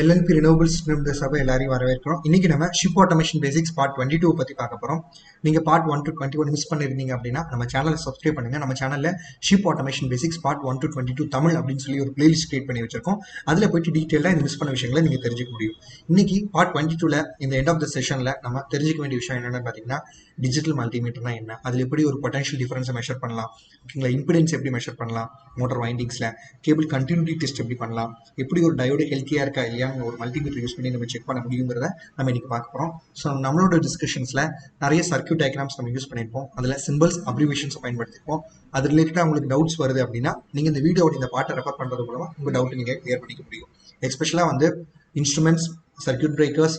LNB ரினோபிள்ஸ் நிறுவன சபை எல்லாரையும் வரவேற்கிறோம். இன்னைக்கு நம்ம ship automation basics part twenty two பற்றி பார்க்க போகிறோம் நீங்கள் part one to twenty one miss பண்ணிருந்தீங்க அப்படின்னா நம்ம சேனலை சப்ஸ்கிரைப் பண்ணுங்க. நம்ம சேனலில் ship automation basics part one to twenty two Tamil அப்படின்னு சொல்லி ஒரு பிளேலிஸ்ட் கிரியேட் பண்ணி வச்சிருக்கோம். அதில் போயிட்டு டீட்டெயிலாக இந்த மிஸ் பண்ண விஷயங்களை நீங்கள் தெரிஞ்சுக்க முடியும். இன்னைக்கு பார்ட் டுவெண்ட்டி டூவில் இந்த எண்ட் ஆஃப் த செஷனில் நம்ம தெரிஞ்சிக்க வேண்டிய விஷயம் என்னென்னு பார்த்தீங்கன்னா டிஜிட்டல் மல்டிமீட்டர்னா என்ன? அதில் எப்படி ஒரு பொட்டன்ஷியல் டிஃபரன்ஸை மெஷர் பண்ணலாம்? ஓகேங்களா இம்பிடன்ஸ் எப்படி மெஷர் பண்ணலாம்? மோட்டர் வைண்டிங்ஸில் கேபிள் கண்டினியூட்டி டெஸ்ட் எப்படி பண்ணலாம்? எப்படி ஒரு டயோடு ஹெல்த்தியாக இருக்கா இல்லையா? ஒரு மல்டிமீட்டர் யூஸ் பண்ணி நம்ம செக் பண்ண முடியுங்கிறத நம்ம இன்னைக்கு பார்க்க போறோம். ஸோ நம்மளோட டிஸ்கஷன்ஸ்ல நிறைய சர்க்கியூட் டயக்ராம்ஸ் நம்ம யூஸ் பண்ணியிருப்போம். அதுல சிம்பிள்ஸ் அப்ரிவேஷன்ஸ் பயன்படுத்திருப்போம் அது ரிலேட்டடாக உங்களுக்கு டவுட்ஸ் வருது அப்படின்னா நீங்க இந்த வீடியோட இந்த பாட்டை ரெஃபர் பண்றது மூலமா உங்க டவுட் நீங்க கிளியர் பண்ணிக்க முடியும். எஸ்பெஷலா வந்து instruments circuit breakers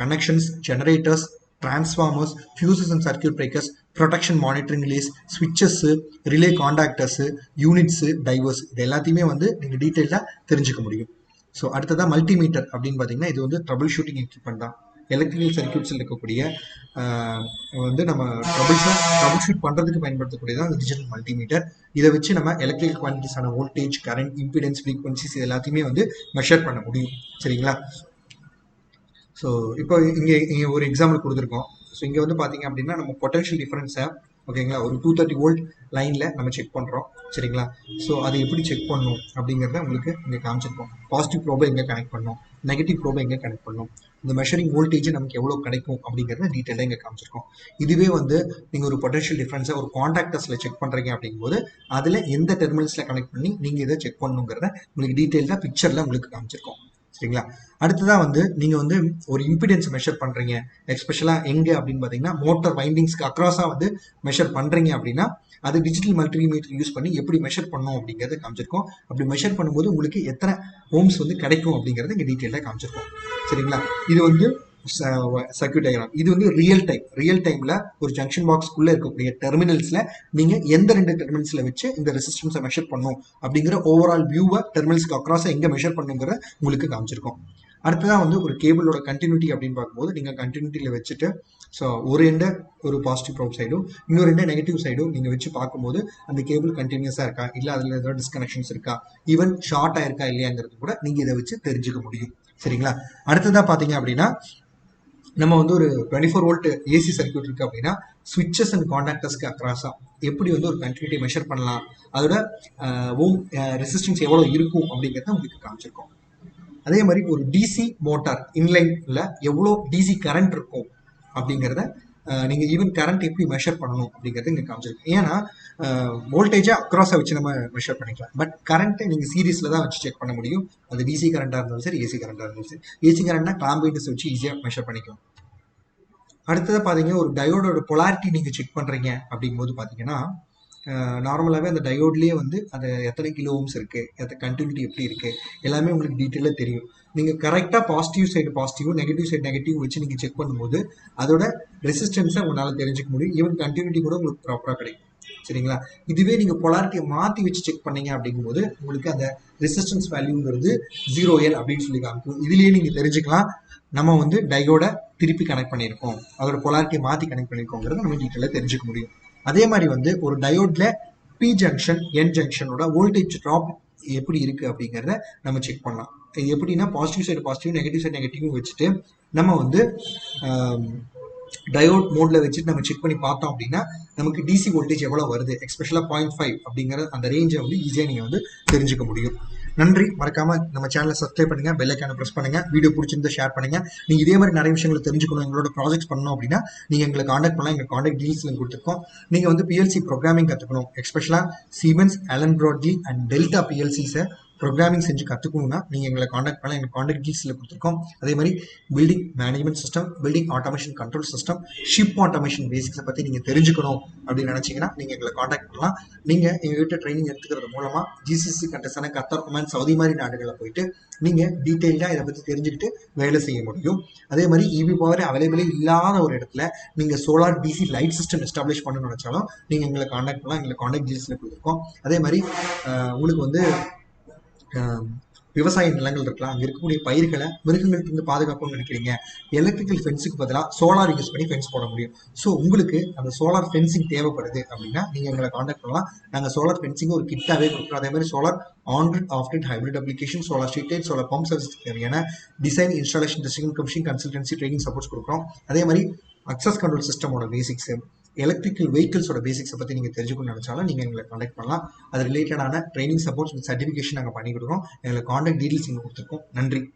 connections generators transformers fuses and circuit breakers protection monitoring relays ஸ்விட்சஸ்ஸு relay contactors units drivers இது எல்லாத்தையுமே வந்து நீங்கள் டீட்டெயிலாக தெரிஞ்சுக்க முடியும். ஸோ அடுத்ததாக மல்டிமீட்டர் அப்படின்னு பார்த்தீங்கன்னா இது வந்து ட்ரபிள் ஷூட்டிங் எக்யூப்மெண்ட் தான் எலக்ட்ரிக்கல் சர்க்யூட்ஸில் இருக்கக்கூடிய வந்து நம்ம ட்ரபிள்ஸை ட்ரபிள் ஷூட் பண்ணுறதுக்கு பயன்படுத்தக்கூடியதான் தான் டிஜிட்டல் மல்டிமீட்டர் இதை வச்சு நம்ம எலக்ட்ரிக்கல் குவான்டிட்டிஸான வோல்டேஜ் கரண்ட் இம்பிடன்ஸ் ஃப்ரீக்வன்சிஸ் இது எல்லாத்தையுமே வந்து மெஷர் பண்ண முடியும். சரிங்களா? ஸோ இப்போ இங்கே இங்கே ஒரு எக்ஸாம்பிள் கொடுத்துருக்கோம். ஸோ இங்கே வந்து பார்த்தீங்க அப்படின்னா நம்ம பொட்டன்ஷியல் டிஃபரன்ஸை ஓகேங்களா? ஒரு டூ தேர்ட்டி வோல்ட் லைனில் நம்ம செக் பண்ணுறோம் சரிங்களா? ஸோ அதை எப்படி செக் பண்ணணும் அப்படிங்கிறத உங்களுக்கு இங்கே காமிச்சிருப்போம் பாசிட்டிவ் ப்ரோபை எங்கே கனெக்ட் பண்ணணும் நெகட்டிவ் ப்ரோபை எங்கே கனெக்ட் பண்ணணும் இந்த மெஷரிங் வோல்டேஜ் நமக்கு எவ்வளோ கிடைக்கும் அப்படிங்கிறத டீட்டெயிலாக இங்கே காமிச்சிருக்கோம். இதுவே வந்து நீங்கள் ஒரு பொட்டன்ஷியல் டிஃப்ரென்ஸை ஒரு காண்டாக்டர்ஸில் செக் பண்ணுறீங்க அப்படிங்கும்போது அதில் எந்த டெர்மினல்ஸில் கனெக்ட் பண்ணி நீங்கள் இதை செக் பண்ணணுங்கிறத உங்களுக்கு டீட்டெயிலாக பிக்சரில் உங்களுக்கு காமிச்சிருக்கோம். சரிங்களா? அடுத்ததான் வந்து நீங்க வந்து ஒரு இம்பிடன்ஸ் மெஷர் பண்றீங்க. எஸ்பெஷலா எங்க அப்படின்னு பாத்தீங்கன்னா மோட்டர் வைண்டிங்ஸ்க்கு அக்ராஸா வந்து மெஷர் பண்றீங்க அப்படின்னா அது டிஜிட்டல் மல்டிமீட்டர் யூஸ் பண்ணி எப்படி மெஷர் பண்ணும் அப்படிங்கறத காமிச்சிருக்கோம். அப்படி மெஷர் பண்ணும்போது உங்களுக்கு எத்தனை ஹோம்ஸ் வந்து கிடைக்கும் அப்படிங்கறத இங்க டீட்டெயிலாக காமிச்சிருக்கோம். சரிங்களா? இது வந்து சர்க்கியூட் டயக்ராம் இது வந்து ரியல் டைம் ரியல் டைம்ல ஒரு ஜங்ஷன் பாக்ஸ்க்குள்ள இருக்கக்கூடிய டெர்மினல்ஸ்ல நீங்க எந்த ரெண்டு டெர்மினல்ஸ்ல வச்சு இந்த ரெசிஸ்டன்ஸை மெஷர் பண்ணும் அப்படிங்கிற ஓவரால் வியூவை டெர்மினல்ஸ்க்கு அக்ராஸாக எங்க மெஷர் பண்ணுங்கிற உங்களுக்கு காமிச்சிருக்கோம். அடுத்ததான் வந்து ஒரு கேபிளோட கண்டினியூட்டி அப்படின்னு பார்க்கும்போது நீங்க கண்டினியூட்டியில் வச்சுட்டு ஸோ ஒரு எண்டை ஒரு பாசிட்டிவ் ப்ரோப் சைடும் இன்னொரு எண்டை நெகட்டிவ் சைடும் நீங்க வச்சு பார்க்கும்போது அந்த கேபிள் கண்டினியூஸா இருக்கா? இல்லை அதுல ஏதாவது டிஸ்கனெக்ஷன்ஸ் இருக்கா? ஈவன் ஷார்ட் ஆயிருக்கா இல்லையாங்கிறது கூட நீங்க இதை வச்சு தெரிஞ்சுக்க முடியும். சரிங்களா? அடுத்ததாக பார்த்தீங்க அப்படின்னா நம்ம வந்து ஒரு twenty four volt AC circuit இருக்கு அப்படின்னா ஸ்விட்சஸ் அண்ட் காண்டாக்டர்ஸ்க்கு அக்ராஸா எப்படி வந்து ஒரு கண்டினியூட்டி மெஷர் பண்ணலாம் அதோட ஓம் ரெசிஸ்டன்ஸ் எவ்வளோ இருக்கும் அப்படிங்கிறத உங்களுக்கு காமிச்சிருக்கோம். அதே மாதிரி ஒரு டிசி மோட்டார் இன்லைன்ல எவ்வளோ டிசி கரண்ட் இருக்கும் அப்படிங்கிறத நீங்கள் நீங்க ஈவன் கரண்ட் எப்படி மெஷர் பண்ணணும் அப்படிங்கிறது இங்க காமிச்சிருக்கு ஏன்னா வோல்டேஜை அக்ராஸாக வச்சு நம்ம மெஷர் பண்ணிக்கலாம். பட் கரண்ட்டை நீங்க சீரீஸ்ல தான் வச்சு செக் பண்ண முடியும். அது டிசி கரண்டா இருந்தாலும் சரி ஏசி கரண்டா இருந்தாலும் சரி. ஏசி கரண்ட்னா கிளாம்பேட்டஸ் வச்சு ஈஸியா மெஷர் பண்ணிக்கலாம். அடுத்தது பாத்தீங்க ஒரு டயோடோட பொலாரிட்டி நீங்க செக் பண்றீங்க அப்படிங்கும்போது பாத்தீங்கன்னா நார்மலாகவே அந்த டயோட்லேயே வந்து அது எத்தனை கிலோ ஓம்ஸ் இருக்குது எத்தனை கண்டினியூட்டி எப்படி இருக்குது எல்லாமே உங்களுக்கு டீட்டெயிலாக தெரியும். நீங்கள் கரெக்டாக positive side positive negative side negative வச்சு நீங்கள் செக் பண்ணும்போது அதோட ரெசிஸ்டன்ஸை உங்களால் தெரிஞ்சுக்க முடியும். ஈவன் கண்டினியூட்டி கூட உங்களுக்கு ப்ராப்பராக கிடைக்கும். சரிங்களா? இதுவே நீங்கள் பொலாரிட்டியை மாற்றி வச்சு செக் பண்ணீங்க அப்படிங்கும்போது உங்களுக்கு அந்த ரெசிஸ்டன்ஸ் வேல்யூங்கிறது ஜீரோ எல் அப்படின்னு சொல்லி காமிக்கும். இதுலேயே நீங்கள் தெரிஞ்சுக்கலாம். நம்ம வந்து டயோட திருப்பி கனெக்ட் பண்ணியிருக்கோம். அதோட பொலாரிட்டியை மாற்றி கனெக்ட் பண்ணியிருக்கோங்கிறத நம்ம டீட்டெயிலாக தெரிஞ்சுக்க முடியும். அதே மாதிரி வந்து ஒரு டயோட்ல பி ஜங்ஷன் என் ஜங்ஷனோட வோல்டேஜ் ட்ராப் எப்படி இருக்கு அப்படிங்கிறத நம்ம செக் பண்ணலாம். எப்படின்னா positive side positive negative side negative வச்சுட்டு நம்ம வந்து டயோட் மோட்ல வச்சுட்டு நம்ம செக் பண்ணி பார்த்தோம் அப்படின்னா நமக்கு டிசி வோல்டேஜ் எவ்வளோ வருது? எக்ஸ்பெஷலாக பாயிண்ட் ஃபைவ் அப்படிங்கிற அந்த ரேஞ்சை வந்து ஈஸியாக நீங்கள் வந்து தெரிஞ்சுக்க முடியும். நன்றி. மறக்காம நம்ம சேனலை சப்ஸ்கிரைப் பண்ணுங்க பெல் ஐக்கான பிரஸ் பண்ணுங்க வீடியோ பிடிச்சிருந்தா ஷேர் பண்ணுங்க. நீங்க இதே மாதிரி நிறைய விஷயங்களை தெரிஞ்சுக்கணும் எங்களோட ப்ராஜெக்ட்ஸ் பண்ணணும் அப்படின்னா நீங்க எங்களை காண்டாக்ட் பண்ணலாம். எங்க காண்டாக்ட் டீல்ஸ் கொடுத்துருக்கோம். நீங்க வந்து பிஎல்சி ப்ரோக்ராமிங் கத்துக்கணும். Especially Siemens Allen Bradley and Delta பிஎல்சிஸை programming செஞ்சு கற்றுக்கணும்னா நீங்கள் எங்களை காண்டாக்ட் பண்ணலாம் எங்கள் காண்டாக்ட் டீல்ஸில் கொடுத்துருக்கோம். அதே மாதிரி building management system building automation control system ship automation பேசிக்ஸை பற்றி நீங்கள் தெரிஞ்சுக்கணும் அப்படின்னு நினச்சிங்கன்னா நீங்கள் எங்களை காண்டாக்ட் பண்ணலாம். நீங்கள் எங்ககிட்ட ட்ரைனிங் எடுத்துக்கிறது மூலமாக ஜிசிசி கண்டஸான கத்தார் ஒமன் சவுதி மாதிரி நாடுகளில் போயிட்டு நீங்கள் டீட்டெயில்டாக இதை பற்றி தெரிஞ்சுக்கிட்டு வேலை செய்ய முடியும். அதே மாதிரி இவி பவர் அவைலபிளே இல்லாத ஒரு இடத்துல நீங்கள் solar DC light system establish பண்ணணும்னு நினச்சாலும் நீங்கள் எங்களை காண்டாக்ட் பண்ணலாம். எங்களை காண்டாக்ட் டீல்ஸில் கொடுத்துருக்கோம். அதே மாதிரி உங்களுக்கு வந்து விவசாய நிலங்கள் இருக்கலாம். அங்க இருக்கக்கூடிய பயிர்களை மிருகங்களுக்கு இருந்து பாதுகாப்புன்னு நினைக்கிறீங்க. எலக்ட்ரிக்கல் ஃபென்ஸுக்கு பதிலாக சோலார் யூஸ் பண்ணி ஃபென்ஸ் போட முடியும். ஸோ உங்களுக்கு அந்த சோலார் ஃபென்சிங் தேவைப்படுது அப்படின்னா நீங்க எங்களை காண்டாக்ட் பண்ணலாம். நாங்கள் சோலார் ஃபென்சிங் ஒரு கிட்டாவே கொடுக்குறோம். அதே மாதிரி solar on grid off grid hybrid application solar street solar pump service தேவையான design installation testing commission consultancy training supports கொடுக்குறோம். அதே மாதிரி அக்சஸ் கண்ட்ரோல் சிஸ்டமோட பேசிக்ஸ் எலக்ட்ரிக்கல் வெஹிக்கிள்ஸோட பேசிக்ஸை பற்றி நீங்கள் தெரிஞ்சுக்கணும்னு நினச்சாலும் நீங்கள் எங்களை காண்டாக்ட் பண்ணலாம். அது ரிலேட்டடான ட்ரைனிங் சப்போர்ட்ஸ் வித் சர்டிஃபிகேஷன் நாங்கள் பண்ணி கொடுக்குறோம். எங்களை காண்டாக்ட் டீட்டெயில்ஸ் இங்கே கொடுத்துருக்கோம். நன்றி.